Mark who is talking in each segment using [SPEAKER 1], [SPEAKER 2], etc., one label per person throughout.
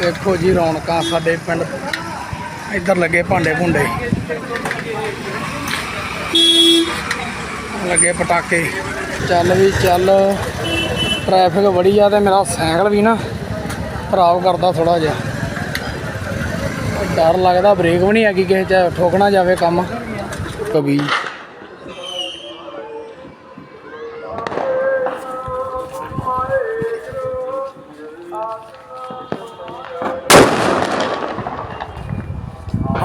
[SPEAKER 1] ਵੇਖੋ ਜੀ ਰੌਣਕਾਂ ਸਾਡੇ ਪਿੰਡ ਇੱਧਰ ਲੱਗੇ ਭਾਂਡੇ ਭੁੰਡੇ। ਲੱਗੇ ਪਟਾਕੇ। ਚੱਲ ਵੀ ਚੱਲ ਟ੍ਰੈਫਿਕ ਬੜੀ ਆ ਤੇ ਮੇਰਾ ਸਾਈਕਲ ਵੀ ਨਾ ਖਰਾਬ ਕਰਦਾ ਥੋੜਾ ਜਿਹਾ। ਡਰ ਲੱਗਦਾ, ਬ੍ਰੇਕ ਵੀ ਨਹੀਂ ਹੈਗੀ ਕਿਸੇ ਚ ਠੋਕਣਾ ਜਾਵੇ ਕੰਮ। ਕਬੀ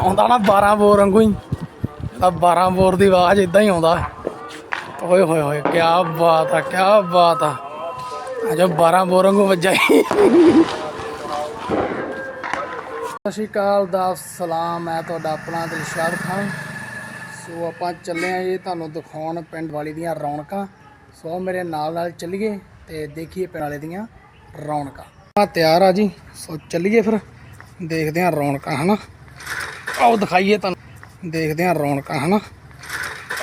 [SPEAKER 1] ਆਉਂਦਾ ਨਾ 12 ਬੋਰ ਵਾਂਗੂ ਹੀ। ਤਾਂ 12 ਬੋਰ ਦੀ ਆਵਾਜ਼ ਇਦਾਂ ਹੀ ਆਉਂਦਾ। ਓਏ ਹੋਏ ਹੋਏ ਕੀ ਬਾਤ ਆ ਕੀ ਬਾਤ ਆ। ਅਜੋ 12 ਬੋਰ ਵਾਂਗੂ ਵੱਜਾ ਈ। ਸਤਿ ਸ਼੍ਰੀ ਅਕਾਲ, ਦਾ ਸਲਾਮ, ਮੈਂ ਤੁਹਾਡਾ ਆਪਣਾ ਦਿਲਸ਼ਾਦ ਖਾਨ। ਸੋ ਆਪਾਂ ਚੱਲੇ ਆ ਜੀ ਤੁਹਾਨੂੰ ਦਿਖਾਉਣ ਪਿੰਡ ਵਾਲੀ ਦੀਆਂ ਰੌਣਕਾਂ। ਸੋ ਮੇਰੇ ਨਾਲ ਨਾਲ ਚੱਲੀਏ ਤੇ ਦੇਖੀਏ ਪਿੰਡ ਵਾਲੇ ਦੀਆਂ ਰੌਣਕਾਂ। ਆ ਤਿਆਰ ਆ ਜੀ, ਸੋ ਚੱਲੀਏ ਫਿਰ। ਦੇਖਦੇ ਆ ਰੌਣਕਾਂ, ਹਨਾ? ਆਓ ਦਿਖਾਈਏ ਤੁਹਾਨੂੰ। ਦੇਖਦੇ ਹਾਂ ਰੌਣਕਾਂ, ਹਨਾ?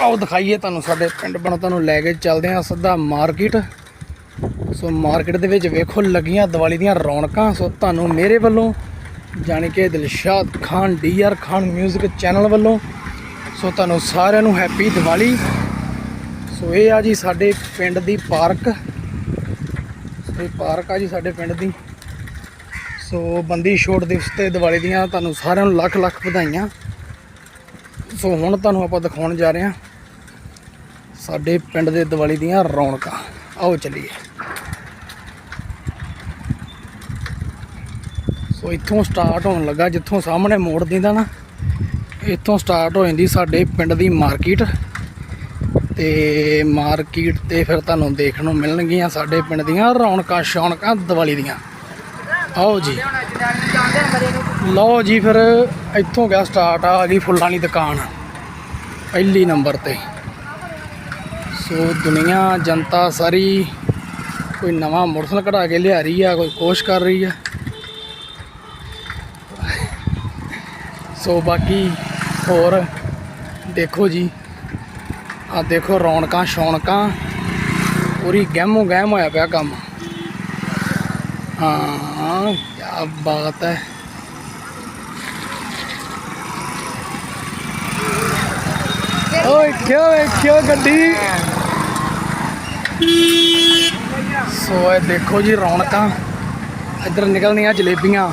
[SPEAKER 1] ਆਓ ਦਿਖਾਈਏ ਤੁਹਾਨੂੰ ਸਾਡੇ ਪਿੰਡ ਬਣ ਤੁਹਾਨੂੰ ਲੈ ਕੇ ਚੱਲਦੇ ਹਾਂ ਸਿੱਧਾ ਮਾਰਕੀਟ। ਸੋ ਮਾਰਕੀਟ ਦੇ ਵਿੱਚ ਵੇਖੋ ਲੱਗੀਆਂ ਦੀਵਾਲੀ ਦੀਆਂ ਰੌਣਕਾਂ। ਸੋ ਤੁਹਾਨੂੰ ਮੇਰੇ ਵੱਲੋਂ, ਜਾਣੀ ਕਿ ਦਿਲਸ਼ਾਦ ਖਾਨ ਡੀਆਰ ਖਾਨ 뮤직 ਚੈਨਲ ਵੱਲੋਂ, ਸੋ ਤੁਹਾਨੂੰ ਸਾਰਿਆਂ ਨੂੰ ਹੈਪੀ ਦੀਵਾਲੀ। ਸੋ ਇਹ ਆ ਜੀ ਸਾਡੇ ਪਿੰਡ ਦੀ ਪਾਰਕ। ਇਹ ਪਾਰਕ ਆ ਜੀ ਸਾਡੇ ਪਿੰਡ ਦੀ। ਸੋ ਬੰਦੀ ਛੋੜ ਦਿਵਸ ਤੇ ਦੀਵਾਲੀ ਦੀਆਂ ਤੁਹਾਨੂੰ ਸਾਰਿਆਂ ਨੂੰ ਲੱਖ ਲੱਖ ਵਧਾਈਆਂ। ਸੋ ਹੁਣ ਤੁਹਾਨੂੰ ਆਪਾਂ ਦਿਖਾਉਣ ਜਾ ਰਹੇ ਹਾਂ ਸਾਡੇ ਪਿੰਡ ਦੇ ਦੀਵਾਲੀ ਦੀਆਂ ਰੌਣਕਾਂ। ਆਓ ਚੱਲੀਏ। ਸੋ ਇੱਥੋਂ ਸਟਾਰਟ ਹੋਣ ਲੱਗਾ, ਜਿੱਥੋਂ ਸਾਹਮਣੇ ਮੋੜ ਦਿੰਦਾ ਨਾ, ਇੱਥੋਂ ਸਟਾਰਟ ਹੋ ਜਾਂਦੀ ਸਾਡੇ ਪਿੰਡ ਦੀ ਮਾਰਕੀਟ ਤੇ ਮਾਰਕੀਟ ਤੇ ਫਿਰ ਤੁਹਾਨੂੰ ਦੇਖਣ ਨੂੰ ਮਿਲਣਗੀਆਂ ਸਾਡੇ ਪਿੰਡ ਦੀਆਂ ਰੌਣਕਾਂ, ਸ਼ੌਣਕਾਂ ਦੀਵਾਲੀ ਦੀਆਂ। ਆਓ ਜੀ। ਲਓ ਜੀ ਫਿਰ ਇੱਥੋਂ ਗਿਆ ਸਟਾਰਟ ਆ ਗਈ ਫੁੱਲਾਂ ਦੀ ਦੁਕਾਨ। ਪਹਿਲੀ ਨੰਬਰ ਤੇ। ਸੋ ਦੁਨੀਆ, ਜਨਤਾ ਸਾਰੀ ਕੋਈ ਨਵਾਂ ਮੋਟਰਸਾਈਕਲ ਕਢਾ ਕੇ ਲਿਆ ਰਹੀ ਆ, ਕੋਈ ਕੋਸ਼ਿਸ਼ ਕਰ ਰਹੀ ਆ। ਸੋ ਬਾਕੀ ਹੋਰ ਦੇਖੋ ਜੀ। ਆ ਦੇਖੋ ਰੌਣਕਾਂ, ਸ਼ੌਣਕਾਂ। ਪੂਰੀ ਗਹਿਮੋ ਗਹਿਮ ਹੋਇਆ ਪਿਆ ਕੰਮ। ਹਾਂ। ਕੀ ਬਾਤ ਹੈ। ਓਏ, ਕਿਉਂ ਕਿਉਂ ਗੱਡੀ? ਸੋ ਇਹ ਦੇਖੋ ਜੀ ਰੌਣਕਾਂ। ਇੱਧਰ ਨਿਕਲਣੀਆਂ ਜਲੇਬੀਆਂ।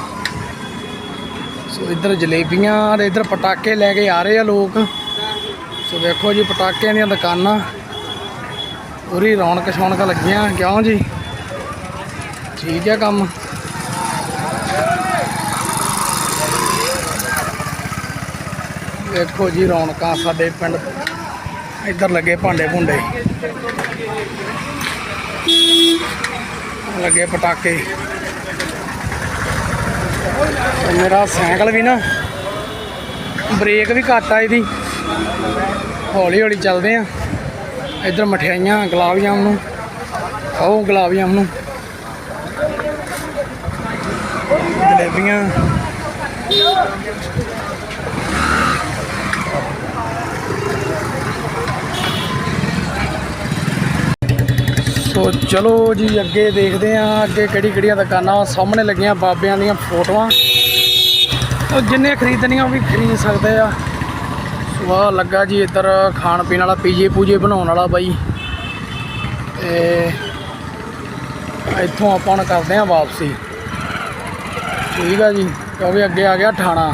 [SPEAKER 1] ਸੋ ਇੱਧਰ ਜਲੇਬੀਆਂ ਤੇ ਇੱਧਰ ਪਟਾਕੇ ਲੈ ਕੇ ਆ ਰਹੇ ਆ ਲੋਕ। ਸੋ ਵੇਖੋ ਜੀ ਪਟਾਕਿਆਂ ਦੀਆਂ ਦੁਕਾਨਾਂ। ਪੂਰੀ ਰੌਣਕ ਸ਼ੌਣਕ ਲੱਗੀਆਂ। ਕਿਉਂ ਜੀ? ਠੀਕ ਹੈ ਕੰਮ। ਵੇਖੋ ਜੀ ਰੌਣਕਾਂ ਸਾਡੇ ਪਿੰਡ ਇੱਧਰ ਲੱਗੇ ਭਾਂਡੇ ਭੁੰਡੇ। ਲੱਗੇ ਪਟਾਕੇ। ਮੇਰਾ ਸਾਈਕਲ ਵੀ ਨਾ ਬ੍ਰੇਕ ਵੀ ਘੱਟ ਆ ਇਹਦੀ। ਹੌਲੀ ਹੌਲੀ ਚੱਲਦੇ ਆ। ਇੱਧਰ ਮਠਿਆਈਆਂ ਗੁਲਾਬ ਜਾਮਨ ਨੂੰ। ਆਓ ਗੁਲਾਬ ਜਾਮਨ ਨੂੰ। ਜਲੇਬੀਆਂ। ਸੋ ਚਲੋ ਜੀ, ਅੱਗੇ ਦੇਖਦੇ ਆ ਅੱਗੇ ਕਿਹੜੀ ਕਿਹੜੀਆਂ ਦੁਕਾਨਾਂ ਸਾਹਮਣੇ ਲੱਗੀਆਂ ਬਾਬਿਆਂ ਦੀਆਂ ਫੋਟੋਆਂ। ਉਹ ਜਿੰਨੇ ਖਰੀਦਣੀਆਂ ਉਹ ਵੀ ਖਰੀਦ ਸਕਦੇ ਆ। ਸੋ ਆਹ ਲੱਗਾ ਜੀ ਇੱਧਰ ਖਾਣ ਪੀਣ ਵਾਲਾ, ਪੀਜੇ ਪੂਜੇ ਬਣਾਉਣ ਵਾਲਾ ਬਾਈ। ਤੇ ਇੱਥੋਂ ਆਪਾਂ ਹੁਣ ਕਰਦੇ ਆ ਵਾਪਸੀ। ਠੀਕ ਆ ਜੀ, ਕਿਉਂਕਿ ਅੱਗੇ ਆ ਗਿਆ ਠਾਣਾ।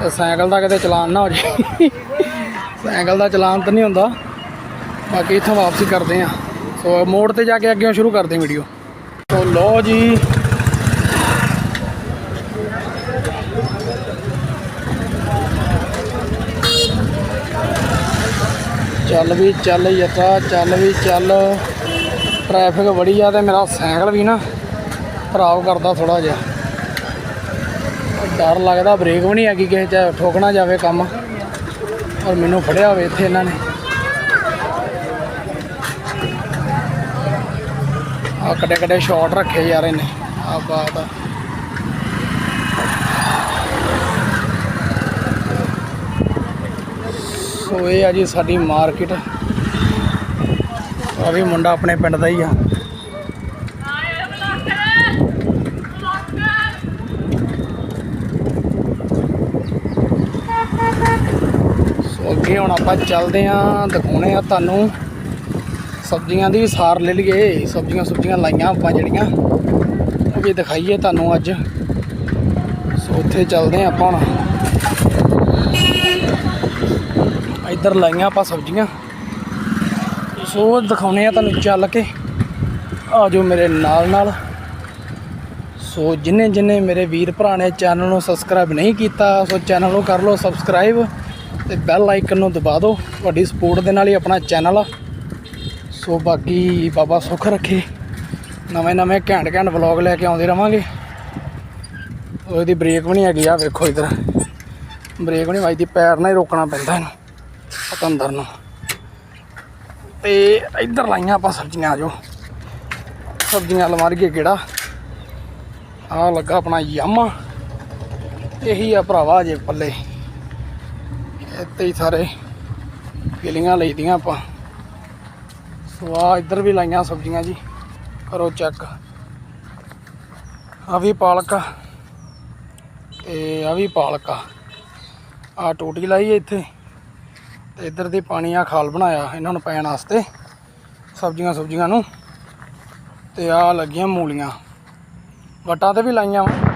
[SPEAKER 1] ਤੇ ਸਾਈਕਲ ਦਾ ਕਿਤੇ ਚਲਾਨ ਨਾ ਹੋ ਜੇ ਸਾਈਕਲ ਦਾ ਚਲਾਨ ਤਾਂ ਨਹੀਂ ਹੁੰਦਾ। ਬਾਕੀ ਇੱਥੋਂ ਵਾਪਸੀ ਕਰਦੇ ਆ ਸੋ ਮੋੜ ਤੇ ਜਾ ਕੇ ਅੱਗੇ ਸ਼ੁਰੂ ਕਰਦੇ ਵੀਡੀਓ ਸੋ ਲੋ ਜੀ। ਚੱਲ ਵੀ ਚੱਲ ਯਤਾ, ਚੱਲ ਵੀ ਚੱਲ। ਟ੍ਰੈਫਿਕ ਬੜੀ ਆ ਤੇ ਮੇਰਾ ਸਾਈਕਲ ਵੀ ਨਾ ਖਰਾਬ ਕਰਦਾ ਥੋੜਾ ਜਿਹਾ। ਡਰ ਲੱਗਦਾ, ਬ੍ਰੇਕ ਵੀ ਨਹੀਂ ਹੈਗੀ ਕਿਸੇ ਚ ਠੋਕਣਾ ਜਾਵੇ ਕੰਮ। ਔਰ ਮੈਨੂੰ ਫੜਿਆ ਹੋਵੇ ਇੱਥੇ ਇਹਨਾਂ ਨੇ। ਆ ਕੱਡੇ ਕੱਡੇ ਸ਼ਾਟ ਰੱਖੇ ਜਾ ਰਹੇ ਨੇ। ਆ ਬਾਤ ਆ। ਸੋ ਇਹ ਆ ਜੀ ਸਾਡੀ ਮਾਰਕੀਟ। ਆ ਵੀ ਮੁੰਡਾ ਆਪਣੇ ਪਿੰਡ ਦਾ ਹੀ ਆ। ਸੋ ਅੱਗੇ ਹੁਣ ਆਪਾਂ ਚੱਲਦੇ ਆਂ ਦਿਖਾਉਣੇ ਆ ਤੁਹਾਨੂੰ। ਸਬਜ਼ੀਆਂ ਦੀ ਵੀ ਸਾਰ ਲੈ ਲਈਏ। ਸਬਜ਼ੀਆਂ ਸੁਬਜ਼ੀਆਂ ਲਾਈਆਂ ਆਪਾਂ ਜਿਹੜੀਆਂ। ਉਹ ਵੀ ਦਿਖਾਈਏ ਤੁਹਾਨੂੰ ਅੱਜ। ਸੋ ਉੱਥੇ ਚੱਲਦੇ ਆਂ ਆਪਾਂ ਹੁਣ। ਇੱਧਰ ਲਾਈਆਂ ਆਪਾਂ ਸਬਜ਼ੀਆਂ। ਸੋ ਦਿਖਾਉਣੇ ਆ ਤੁਹਾਨੂੰ ਚੱਲ ਕੇ। ਆ ਜਾਓ ਮੇਰੇ ਨਾਲ ਨਾਲ। ਸੋ ਜਿਨੇ ਜਿਨੇ ਮੇਰੇ ਵੀਰ ਭਰਾ ਨੇ ਚੈਨਲ ਨੂੰ ਸਬਸਕ੍ਰਾਈਬ ਨਹੀਂ ਕੀਤਾ, ਸੋ ਚੈਨਲ ਨੂੰ ਕਰ ਲਓ ਸਬਸਕ੍ਰਾਈਬ ਤੇ ਬੈਲ ਆਈਕਨ ਨੂੰ ਦਬਾ ਦਿਓ। ਤੁਹਾਡੀ ਸਪੋਰਟ ਦੇ ਨਾਲ ਹੀ ਆਪਣਾ ਚੈਨਲ ਆ। ਸੋ ਬਾਕੀ ਬਾਬਾ ਸੁੱਖ ਰੱਖੇ। ਨਵੇਂ ਨਵੇਂ ਘੈਂਟ ਘੈਂਟ ਵਲੌਗ ਲੈ ਕੇ ਆਉਂਦੇ ਰਵਾਂਗੇ। ਉਹਦੀ ਬ੍ਰੇਕ ਵੀ ਨਹੀਂ ਹੈਗੀ ਆ, ਵੇਖੋ ਇਧਰ। ਬ੍ਰੇਕ ਵੀ ਨਹੀਂ ਵੱਜਦੀ, ਪੈਰ ਨਾਲ ਹੀ ਰੋਕਣਾ ਪੈਂਦਾ ਇਹਨੂੰ, ਪਤੰਦਰ ਨੂੰ। ਤੇ ਇੱਧਰ ਲਾਈਆਂ ਆਪਾਂ ਸਬਜ਼ੀਆਂ ਆ ਜਾਓ ਸਬਜ਼ੀਆਂ ਲਮਾਰੀਏ ਕਿਹੜਾ? ਆ ਲੱਗਾ ਆਪਣਾ ਯਾਮਾ। ਇਹੀ ਆ ਭਰਾਵਾ ਜੇ ਪੱਲੇ। ਇੱਥੇ ਹੀ ਸਾਰੇ। ਫੀਲਿੰਗਾਂ ਲਈਦੀਆਂ ਆਪਾਂ। ਸੋ ਆ ਇੱਧਰ ਵੀ ਲਾਈਆਂ ਸਬਜ਼ੀਆਂ ਜੀ। ਕਰੋ ਚੈੱਕ ਆ ਵੀ ਪਾਲਕ ਆ। ਤੇ ਆ ਵੀ ਪਾਲਕ ਆ। ਟੋਟੀ ਲਾਈ ਇੱਥੇ। ਤੇ ਇੱਧਰ ਦੀ ਪਾਣੀ ਆ ਖਾਲ ਬਣਾਇਆ ਇਹਨਾਂ ਨੂੰ ਪੈਣ ਵਾਸਤੇ, ਸਬਜ਼ੀਆਂ ਸਬਜ਼ੀਆਂ ਨੂੰ। ਤੇ ਆ ਲੱਗੀਆਂ ਮੂਲੀਆਂ। ਵਟਾਂ ਤੇ ਵੀ ਲਾਈਆਂ ਵਾਂ।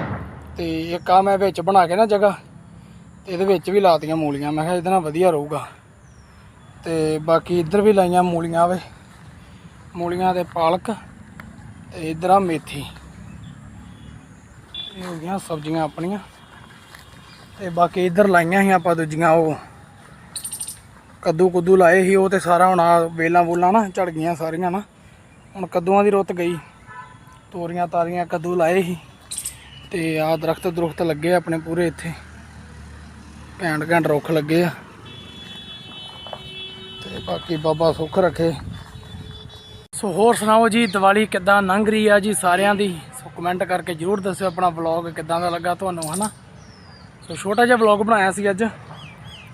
[SPEAKER 1] ਤੇ ਇੱਕ ਆ ਮੈਂ ਵਿੱਚ ਬਣਾ ਕੇ ਨਾ ਜਗ੍ਹਾ, ਤੇ ਇਹਦੇ ਵਿੱਚ ਵੀ ਲਾਤੀਆਂ ਮੂਲੀਆਂ। ਮੈਂ ਕਿਹਾ ਇਹਦੇ ਨਾਲ ਵਧੀਆ ਰਹੂਗਾ। ਤੇ ਬਾਕੀ ਇੱਧਰ ਵੀ ਲਾਈਆਂ ਮੂਲੀਆਂ ਵੇ। ਮੂਲੀਆਂ ਤੇ ਪਾਲਕ ਤੇ ਇੱਧਰ ਆ ਮੇਥੀ। ਇਹ ਹੋ ਗਈਆਂ ਸਬਜ਼ੀਆਂ ਆਪਣੀਆਂ। ਤੇ ਬਾਕੀ ਇੱਧਰ ਲਾਈਆਂ ਸੀ ਆਪਾਂ ਦੂਜੀਆਂ, ਉਹ ਕੱਦੂ ਕੁੱਦੂ ਲਾਏ ਸੀ, ਉਹ ਤੇ ਸਾਰਾ ਹੁਣ ਆ ਵੇਲਾਂ ਵੂਲਾਂ ਨਾ ਝੜ ਗਈਆਂ ਸਾਰੀਆਂ ਨਾ। ਹੁਣ ਕੱਦੂਆਂ ਦੀ ਰੁੱਤ ਗਈ। ਤੋਰੀਆਂ ਤਾਰੀਆਂ ਕੱਦੂ ਲਾਏ ਸੀ। ਤੇ ਆ ਦਰਖਤ ਦਰਖਤ ਲੱਗੇ ਆਪਣੇ ਪੂਰੇ ਇੱਥੇ। ਘੈਂਟ ਘੈਂਟ ਰੁੱਖ ਲੱਗੇ ਆ। ਤੇ ਬਾਕੀ ਬਾਬਾ ਸੁੱਖ ਰੱਖੇ। ਸੋ ਹੋਰ ਸੁਣਾਓ ਜੀ, ਦੀਵਾਲੀ ਕਿੱਦਾਂ ਲੰਘ ਰਹੀ ਆ ਜੀ? ਸਾਰਿਆਂ ਦੀ। ਸੋ ਕਮੈਂਟ ਕਰਕੇ ਜਰੂਰ ਦੱਸਿਓ ਆਪਣਾ ਵਲੌਗ ਕਿੱਦਾਂ ਦਾ ਲੱਗਾ ਤੁਹਾਨੂੰ, ਹਨਾ? ਸੋ ਛੋਟਾ ਜਿਹਾ ਵਲੌਗ ਬਣਾਇਆ ਸੀ ਅੱਜ।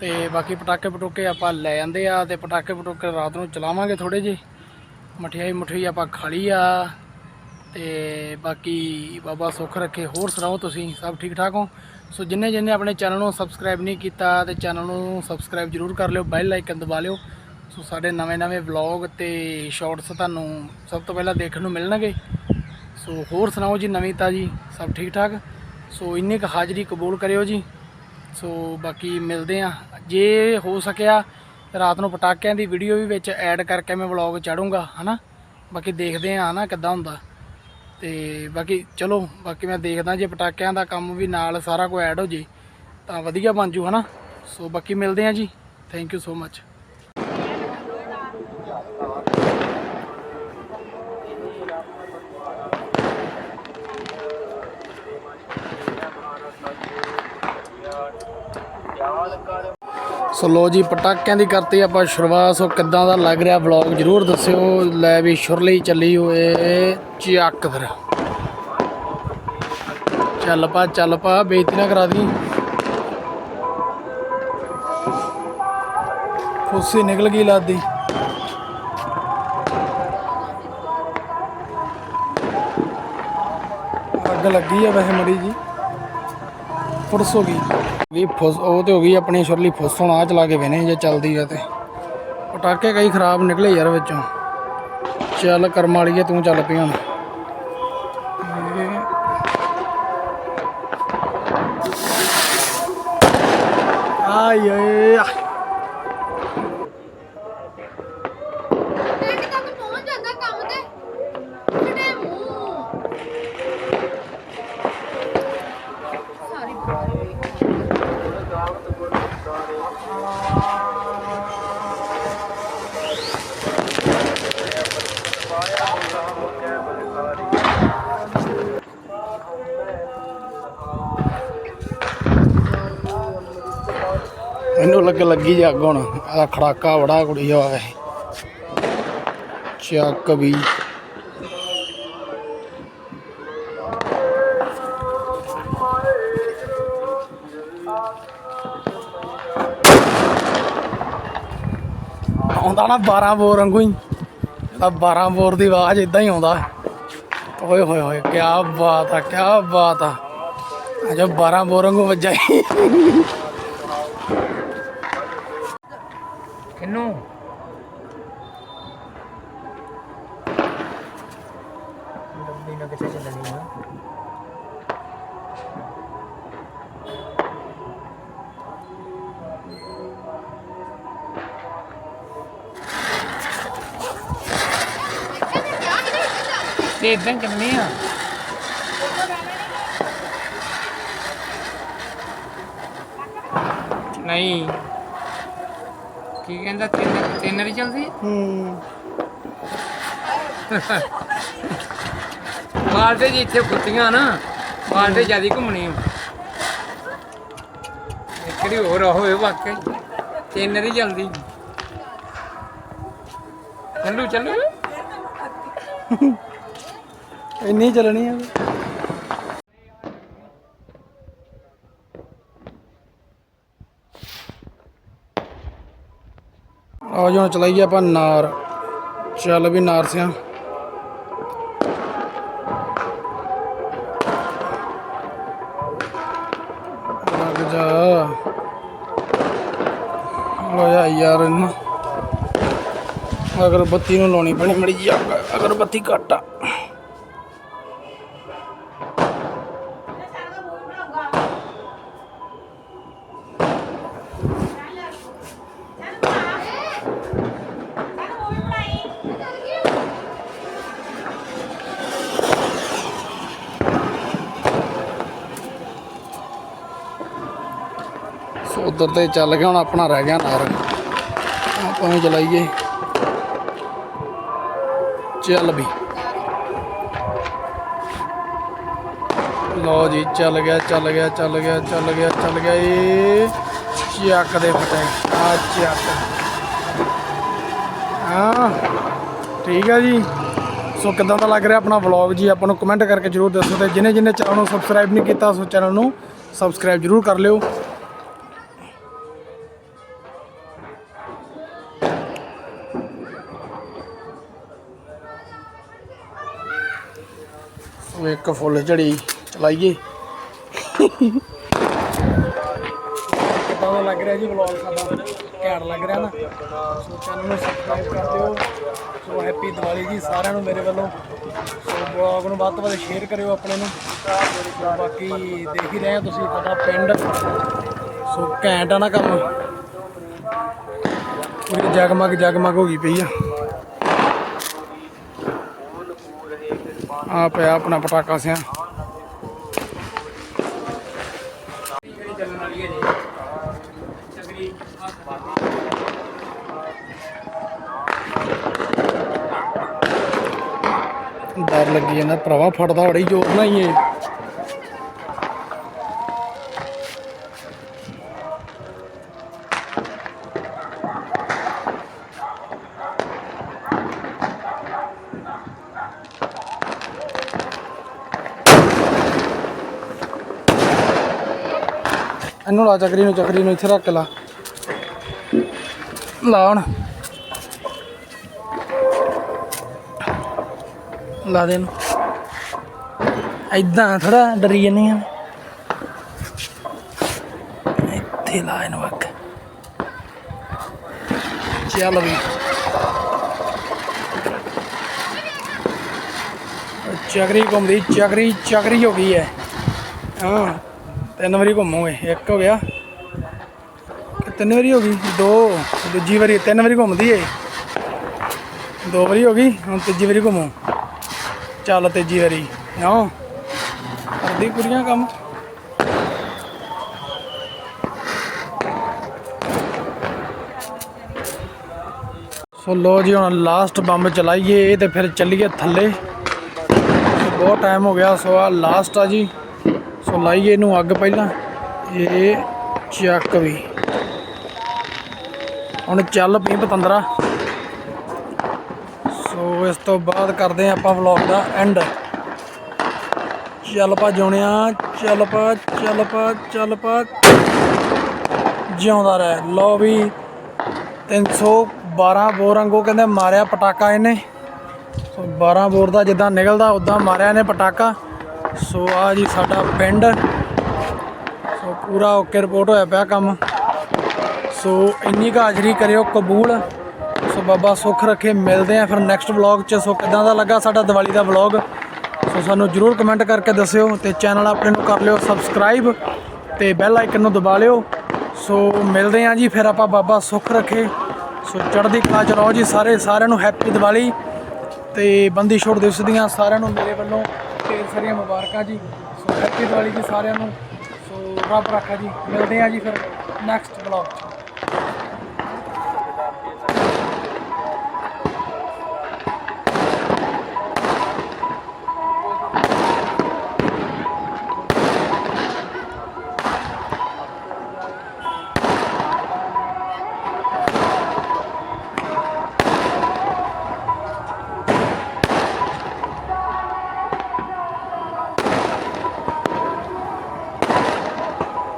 [SPEAKER 1] ਤੇ ਬਾਕੀ ਪਟਾਕੇ ਪਟੂਕੇ ਆਪਾਂ ਲੈ ਜਾਂਦੇ ਆ ਤੇ ਪਟਾਕੇ ਪਟੂਕੇ ਰਾਤ ਨੂੰ ਚਲਾਵਾਂਗੇ ਥੋੜੇ ਜਿਹੇ। ਮਠਿਆਈ ਮਠਿਆਈ ਆਪਾਂ ਖਾਲੀ ਆ। ਤੇ ਬਾਕੀ ਬਾਬਾ ਸੁੱਖ ਰੱਖੇ। ਹੋਰ ਸੁਣਾਓ ਤੁਸੀਂ, ਸਭ ਠੀਕ ਠਾਕ ਹੋ? ਸੋ ਜਿੰਨੇ ਜਿੰਨੇ ਆਪਣੇ ਚੈਨਲ ਨੂੰ ਸਬਸਕ੍ਰਾਈਬ ਨਹੀਂ ਕੀਤਾ ਤੇ ਚੈਨਲ ਨੂੰ ਸਬਸਕ੍ਰਾਈਬ ਜਰੂਰ ਕਰ ਲਿਓ ਬੈਲ ਆਈਕਨ ਦਬਾ ਲਿਓ। ਸੋ ਸਾਡੇ ਨਵੇਂ ਨਵੇਂ ਵਲੌਗ ਤੇ ਸ਼ਾਰਟਸ ਤੁਹਾਨੂੰ ਸਭ ਤੋਂ ਪਹਿਲਾਂ ਦੇਖਣ ਨੂੰ ਮਿਲਣਗੇ। ਸੋ ਹੋਰ ਸੁਣਾਓ ਜੀ ਨਵੀਂ ਤਾਜੀ ਸਭ ਠੀਕ ਠਾਕ? ਸੋ ਇੰਨੀ ਕੁ ਹਾਜ਼ਰੀ ਕਬੂਲ ਕਰਿਓ ਜੀ। ਸੋ ਬਾਕੀ ਮਿਲਦੇ ਆ ਜੇ ਹੋ ਸਕਿਆ ਰਾਤ ਨੂੰ ਪਟਾਕਿਆਂ ਦੀ ਵੀਡੀਓ ਵੀ ਵਿੱਚ ਐਡ ਕਰਕੇ ਮੈਂ ਵਲੌਗ ਚਾੜੂੰਗਾ, ਹਨਾ? ਬਾਕੀ ਦੇਖਦੇ ਆ ਹਨਾ ਕਿੱਦਾਂ ਹੁੰਦਾ। ਤੇ ਬਾਕੀ ਚਲੋ, ਬਾਕੀ ਮੈਂ ਦੇਖਦਾ ਜੇ ਪਟਾਕਿਆਂ ਦਾ ਕੰਮ ਵੀ ਨਾਲ ਸਾਰਾ ਕੁਝ ਐਡ ਹੋ ਜੇ ਤਾਂ ਵਧੀਆ ਬਣ ਜੂ, ਹਨਾ? ਸੋ ਬਾਕੀ ਮਿਲਦੇ ਆ ਜੀ। ਥੈਂਕ ਯੂ ਸੋ ਮੱਚ ਸੋ ਲੋ ਜੀ, ਪਟਾਕਿਆਂ ਦੀ ਕਰਤੀ ਆਪਾਂ ਸ਼ੁਰੂਆਤ। ਸੋ ਕਿੱਦਾਂ ਦਾ ਲੱਗ ਰਿਹਾ ਵਲੌਗ ਜਰੂਰ ਦੱਸਿਓ। ਲੈ ਵੀ ਸ਼ੁਰਲੀ ਚੱਲੀ ਹੋਏ ਚੱਕ ਫਿਰ। ਚੱਲ ਪਾ ਚੱਲ ਪਾ, ਬੇਇੱਜ਼ਤੀ ਨਾ ਕਰਾ ਦੀ ਫੁੱਸੀ ਨਿਕਲ ਗਈ ਲਾਦੀ। ਅੱਗ ਲੱਗੀ ਆ ਵੈਸੇ ਮੜੀ ਜੀ। ਫੁਰਸ ਹੋ ਗਈ। ਵੀ ਫੁੱਸ, ਉਹ ਤੇ ਹੋ ਗਈ ਆਪਣੀ ਸ਼ੁਰਲੀ ਫੁੱਸ, ਹੁਣ ਆ ਚਲਾ ਕੇ ਵੇਨੇ ਜੇ ਚੱਲਦੀ ਆ ਤੇ। ਪਟਾਕੇ ਕਈ ਖਰਾਬ ਨਿਕਲੇ ਯਾਰ ਵਿੱਚੋਂ। ਚੱਲ ਕਰਮ ਵਾਲੀਏ ਤੂੰ ਚੱਲ ਪਈ ਹੁਣ ਆਏ ਓਏ ਆ।
[SPEAKER 2] ਪਿੰਡ ਤੱਕ ਪਹੁੰਚ ਜਾਂਦਾ ਕੰਮ ਤੇ ਕਿਹੜੇ ਮੂੰਹ ਸਾਰੀ
[SPEAKER 1] ਇਹਨੂੰ ਲੱਗ ਲੱਗੀ ਜਾ ਅੱਗ ਹੁਣ। ਇਹਦਾ ਖੜਾਕਾ ਬੜਾ ਕੁੜੀ ਆ ਚੱਕ ਵੀ। ਆਉਂਦਾ ਨਾ 12 ਬੋਰ ਵਾਂਗੂ ਹੀ। ਇਹਦਾ 12 ਬੋਰ ਦੀ ਆਵਾਜ਼ ਇਦਾਂ ਹੀ ਆਉਂਦਾ। ਓਏ ਹੋਏ ਹੋਏ ਕੀ ਬਾਤ ਆ ਕੀ ਬਾਤ ਆ। ਅਜਾ 12 ਬੋਰ ਵਾਂਗੂ ਵੱਜਾ
[SPEAKER 3] ਇਹਨੂੰ ਡੱਬੀ ਨਾ ਕਿੱਥੇ ਚੱਲਣੀ ਆ ਤੇ ਇਦਾਂ ਚੱਲਣੀ ਆ ਨਹੀਂ ਕੀ ਕਹਿੰਦਾ ਤਿੰਨ ਤਿੰਨ ਨਹੀਂ ਚੱਲਦੀ
[SPEAKER 1] ਹੂੰ?
[SPEAKER 3] ਬਾਲਟੇ ਜੀ ਇੱਥੇ ਕੁੱਤੀਆਂ ਨਾ ਬਾਲਟੇ ਜਿਆਦੀ ਘੁੰਮਣੀ ਇਕੜੀ ਹੋਰ ਹੋਵੇ ਵਾਕਈ ਤਿੰਨ ਨਹੀਂ ਚੱਲਦੀ। ਚੱਲੂ ਚੱਲੂ।
[SPEAKER 1] ਇੰਨੀ ਚੱਲਣੀ ਆ। ਆ ਜੋ ਚਲਾਈਏ ਆਪਾਂ ਨਾਰ। ਚੱਲ ਵੀ ਨਾਰ ਸਿਆ। ਲੱਗ ਜਾ। ਲੋ ਯਾਰ ਇਹਨੂੰ ਅਗਰ ਨੂੰ ਲਾਉਣੀ ਪੈਣੀ, ਮੜੀ ਜੀ ਅਗਰ ਬੱਤੀ ਘੱਟ ਉਧਰ ਤੇ ਚੱਲ ਗਿਆ, ਹੁਣ ਆਪਣਾ ਰਹਿ ਗਿਆ ਨਾਰ। ਆਪਾਂ ਵੀ ਚਲਾਈਏ। ਚੱਲ ਵੀ। ਲਓ ਜੀ, ਚੱਲ ਗਿਆ ਚੱਲ ਗਿਆ ਚੱਲ ਗਿਆ ਚੱਲ ਗਿਆ ਚੱਲ ਗਿਆ ਏ। ਚੱਕ ਦੇ ਫਟੇ ਆ ਚੱਕ। ਹਾਂ, ਠੀਕ ਹੈ ਜੀ। ਸੋ ਕਿਦਾਂ ਦਾ ਲੱਗ ਰਿਹਾ ਆਪਣਾ ਵਲੌਗ ਜੀ? ਆਪਾਂ ਨੂੰ ਕਮੈਂਟ ਕਰਕੇ ਜਰੂਰ ਦੱਸੋ ਤੇ ਜਿਨੇ ਜਿਨੇ ਚੈਨਲ ਨੂੰ ਸਬਸਕ੍ਰਾਈਬ ਨਹੀਂ ਕੀਤਾ ਸੋ ਚੈਨਲ ਨੂੰ ਸਬਸਕ੍ਰਾਈਬ ਜਰੂਰ ਕਰ ਲਿਓ। ਇੱਕ ਫੁੱਲ ਝੜੀ ਚਲਾਈਏ। ਕਿਦਾਂ ਲੱਗ ਰਿਹਾ ਜੀ ਵਲੌਗ ਸਾਡਾ? ਘੈਂਟ ਲੱਗ ਰਿਹਾ ਨਾ। ਸੋ ਚੈਨਲ ਨੂੰ ਸਬਸਕ੍ਰਾਈਬ ਕਰ ਦਿਓ। ਸੋ ਹੈਪੀ ਦੀਵਾਲੀ ਜੀ ਸਾਰਿਆਂ ਨੂੰ ਮੇਰੇ ਵੱਲੋਂ। ਸੋ ਵਲੌਗ ਨੂੰ ਵੱਧ ਤੋਂ ਵੱਧ ਸ਼ੇਅਰ ਕਰਿਓ ਆਪਣੇ ਨੂੰ। ਬਾਕੀ ਦੇਖ ਹੀ ਰਹੇ ਹੋ ਤੁਸੀਂ ਸਾਡਾ ਪਿੰਡ। ਸੋ ਘੈਂਟ ਆ ਨਾ ਕੰਮ। ਪੂਰੀ ਜਗਮਗ ਜਗਮਗ ਹੋ ਗਈ ਪਈ ਆ। ਆ ਪਿਆ ਆਪਣਾ ਪਟਾਕਾ ਸਿਆ। ਡਰ ਲੱਗੀ ਜਾਂਦਾ, ਭਰਾਵਾ ਫਟਦਾ ਬੜੀ ਜ਼ੋਰ ਨਾਲ ਹੀ ਏ ਇਹਨੂੰ ਲਾ ਚੱਕਰੀ ਨੂੰ ਚੱਕਰੀ ਨੂੰ ਇੱਥੇ ਰੱਖ ਲਾ। ਲਾ ਹੁਣ। ਲਾ ਦੇ ਇਹਨੂੰ। ਐਦਾਂ ਥੋੜਾ ਡਰੀ ਜਾਂਦੀ ਆ। ਇੱਥੇ ਲਾ ਇਹਨੂੰ ਅੱਗ। ਚੱਲ ਵੀ। ਚੱਕਰੀ ਘੁੰਮਦੀ, ਚੱਕਰੀ ਚੱਕਰੀ ਹੋ ਗਈ ਹੈ। ਹਾਂ। ਤਿੰਨ ਵਾਰੀ ਘੁੰਮੋਗੇ, ਇੱਕ ਹੋ ਗਿਆ। ਤਿੰਨ ਵਾਰੀ ਹੋ ਗਈ, ਦੋ, ਦੂਜੀ ਵਾਰੀ ਤਿੰਨ ਵਾਰੀ ਘੁੰਮਦੀ ਏ। ਦੋ ਵਾਰੀ ਹੋ ਗਈ, ਹੁਣ ਤੀਜੀ ਵਾਰੀ ਘੁੰਮੋ। ਚੱਲ ਤੀਜੀ ਵਾਰੀ, ਆਓ। ਕਰਦੀ ਕੁੜੀਆਂ ਕੰਮ। ਸੋ ਲੋ ਜੀ, ਹੁਣ ਲਾਸਟ ਬੰਬ ਚਲਾਈਏ ਤੇ ਫਿਰ ਚੱਲੀਏ ਥੱਲੇ। ਬਹੁਤ ਟਾਈਮ ਹੋ ਗਿਆ, ਸੋ ਆ ਲਾਸਟ ਆ ਜੀ। ਸੋ ਲਾਈਏ ਇਹਨੂੰ ਅੱਗ ਪਹਿਲਾਂ। ਇਹ ਚੱਕ ਵੀ। ਹੁਣ ਚੱਲ ਪਈ ਪਤੰਦਰਾ। ਸੋ ਇਸ ਤੋਂ ਬਾਅਦ ਕਰਦੇ ਹਾਂ ਆਪਾਂ ਵਲੌਗ ਦਾ ਐਂਡ ਚੱਲ ਪਾ ਜਿਉਣਿਆ, ਚੱਲ ਪਾ ਚੱਲ ਪਾ ਚੱਲ ਪਾ। ਜਿਉਂਦਾ ਰਹਿ। ਲਓ ਵੀ 312 ਬੋਰ ਵਾਂਗੂ ਕਹਿੰਦੇ ਮਾਰਿਆ ਪਟਾਕਾ ਇਹਨੇ। ਸੋ 12 ਬੋਰ ਦਾ ਜਿੱਦਾਂ ਨਿਕਲਦਾ, ਉਦਾਂ ਮਾਰਿਆ ਇਹਨੇ ਪਟਾਕਾ। ਸੋ ਆ ਜੀ ਸਾਡਾ ਪਿੰਡ। ਸੋ ਪੂਰਾ ਓਕੇ ਰਿਪੋਰਟ ਹੋਇਆ ਪਿਆ ਕੰਮ। ਸੋ ਇੰਨੀ ਕੁ ਹਾਜ਼ਰੀ ਕਰਿਓ ਕਬੂਲ। ਸੋ ਬਾਬਾ ਸੁੱਖ ਰੱਖੇ, ਮਿਲਦੇ ਆ ਫਿਰ ਨੈਕਸਟ ਵਲੌਗ 'ਚ। ਸੋ ਕਿਦਾਂ ਦਾ ਲੱਗਾ ਸਾਡਾ ਦੀਵਾਲੀ ਦਾ ਵਲੌਗ ਸੋ ਸਾਨੂੰ ਜਰੂਰ ਕਮੈਂਟ ਕਰਕੇ ਦੱਸਿਓ ਤੇ ਚੈਨਲ ਆਪਣੇ ਨੂੰ ਕਰ ਲਿਓ ਸਬਸਕ੍ਰਾਈਬ ਤੇ ਬੈਲ ਆਈਕਨ ਨੂੰ ਦਬਾ ਲਿਓ। ਸੋ ਮਿਲਦੇ ਆ ਜੀ ਫਿਰ ਆਪਾਂ ਬਾਬਾ ਸੁੱਖ ਰੱਖੇ। ਸੋ ਚੜ੍ਹਦੀ ਕਲਾ ਚ ਰਹੋ ਜੀ ਸਾਰੇ, ਸਾਰਿਆਂ ਨੂੰ ਹੈਪੀ ਦੀਵਾਲੀ। ਤੇ ਬੰਦੀ ਛੋੜ ਦਿਵਸ ਦੀਆਂ ਸਾਰਿਆਂ ਨੂੰ ਮੇਰੇ ਵੱਲੋਂ ਢੇਰ ਸਾਰੀਆਂ ਮੁਬਾਰਕਾਂ ਜੀ। ਸੋ ਹੈਪੀ ਦੀਵਾਲੀ ਜੀ ਸਾਰਿਆਂ ਨੂੰ। ਸੋ ਰੱਬ ਰੱਖਾ ਜੀ। ਮਿਲਦੇ ਆ ਜੀ ਫਿਰ ਨੈਕਸਟ ਵਲੌਗ 'ਚ।